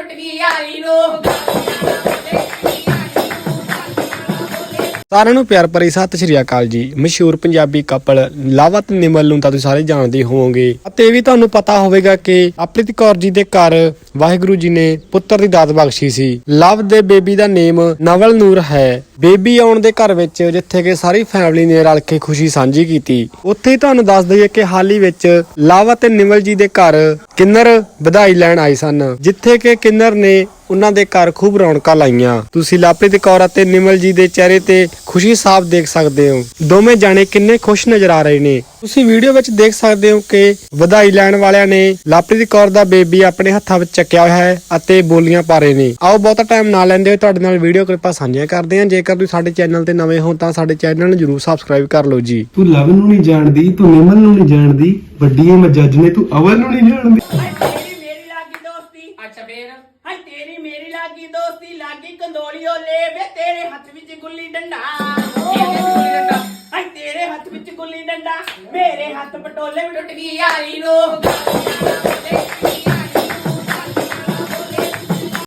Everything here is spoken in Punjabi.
ਟੁੱਟ ਗਈ ਯਾਰੀ ਰੋਹ ਸਾਰਿਆਂ ਨੂੰ ਪਿਆਰ ਭਰੀ ਸਤਿ ਸ਼੍ਰੀ ਅਕਾਲ ਜੀ। ਮਸ਼ਹੂਰ ਪੰਜਾਬੀ ਕਪਲ ਲਾਵਾ ਤੇ ਨਿਮਲ ਨੂੰ ਤਾਂ ਤੁਸੀਂ ਸਾਰੇ ਜਾਣਦੇ ਹੋਵੋਗੇ। ਅਤੇ ਇਹ ਵੀ ਤੁਹਾਨੂੰ ਪਤਾ ਹੋਵੇਗਾ ਕਿ ਅਪ੍ਰਿਤ ਕੌਰ ਜੀ ਦੇ ਘਰ ਵਾਹਿਗੁਰੂ ਜੀ ਨੇ ਪੁੱਤਰ ਦੀ ਦਾਤ ਬਖਸ਼ੀ ਸੀ। ਲਵ ਦੇ ਬੇਬੀ ਦਾ ਨੇਮ ਨਵਲ ਨੂਰ ਹੈ। ਬੇਬੀ ਆਉਣ ਦੇ ਘਰ ਵਿੱਚ ਜਿੱਥੇ ਕਿ ਸਾਰੀ ਫੈਮਿਲੀ ਨੇ ਰਲ ਕੇ ਖੁਸ਼ੀ ਸਾਂਝੀ ਕੀਤੀ। ਉੱਥੇ ਹੀ ਤੁਹਾਨੂੰ ਦੱਸ ਦਈਏ ਕਿ ਹਾਲ ਹੀ ਵਿੱਚ ਲਵ ਅਤੇ ਨਿਮਲ ਜੀ ਦੇ ਘਰ ਕਿੰਨਰ ਵਧਾਈ ਲੈਣ ਆਏ ਸਨ। ਜਿੱਥੇ ਕਿ ਕਿੰਨਰ ਨੇ ਉਹਨਾਂ ਦੇ ਘਰ ਖੂਬ ਰੌਣਕਾਂ ਲਾਈਆਂ। ਤੁਸੀਂ ਲਾਪ੍ਰਿਤ ਕੌਰ ਅਤੇ ਨਿਮਲ ਜੀ ਦੇ ਚਿਹਰੇ ਤੇ ਖੁਸ਼ੀ ਸਾਫ਼ ਦੇਖ ਸਕਦੇ ਹੋ। ਦੋਵੇਂ ਜਾਣੇ ਕਿੰਨੇ ਖੁਸ਼ ਨਜ਼ਰ ਆ ਰਹੇ ਨੇ। ਤੁਸੀਂ ਵੀਡੀਓ ਵਿੱਚ ਦੇਖ ਸਕਦੇ ਹੋ ਕਿ ਵਧਾਈ ਲੈਣ ਵਾਲਿਆਂ ਨੇ ਲਾਪ੍ਰਿਤ ਕੌਰ ਦਾ ਬੇਬੀ ਆਪਣੇ ਹੱਥਾਂ ਵਿੱਚ ਚੱਕਿਆ ਹੋਇਆ ਹੈ ਅਤੇ ਬੋਲੀਆਂ ਪਾ ਰਹੇ ਨੇ। ਆਓ ਬਹੁਤਾ ਟਾਈਮ ਨਾ ਲੈਂਦੇ ਹੋਏ ਤੁਹਾਡੇ ਨਾਲ ਵੀਡੀਓ ਕਿਰਪਾ ਸਾਂਝੀਆਂ ਕਰਦੇ ਹਾਂ। ਜੇਕਰ ਤੁਸੀਂ ਸਾਡੇ ਚੈਨਲ ਤੇ ਨਵੇਂ ਹੋ ਤਾਂ ਸਾਡੇ ਚੈਨਲ ਨੂੰ ਜਰੂਰ ਸਬਸਕ੍ਰਾਈਬ ਕਰ ਲਓ ਜੀ। ਤੂੰ ਲਵ ਨੂੰ ਨਹੀਂ ਜਾਣਦੀ, ਤੂੰ ਨਿਮਨ ਨੂੰ ਨਹੀਂ ਜਾਣਦੀ, ਵੱਡੀ ਏ, ਮੈਂ ਜੱਜ ਨੇ, ਤੂੰ ਅਵਲ ਨੂੰ ਨਹੀਂ ਜਾਣਦੀ। ਅੱਛਾ ਫੇਰ? ਹਾਏ ਤੇਰੀ ਮੇਰੀ ਲਾਗੀ ਦੋਸਤੀ ਲਾਗੀ ਕੰਦੋਲੀਓ ਲੈ ਵੇ ਤੇਰੇ ਹੱਥ ਵਿੱਚ ਗੁੱਲੀ ਡੰਡਾ। ਹਾਏ ਤੇਰੇ ਹੱਥ ਵਿੱਚ ਗੁੱਲੀ ਡੰਡਾ ਮੇਰੇ ਹੱਥ ਪਟੋਲੇ ਵੀ ਟੁੱਟ ਗਈ ਯਾਰੀ ਰੋਹ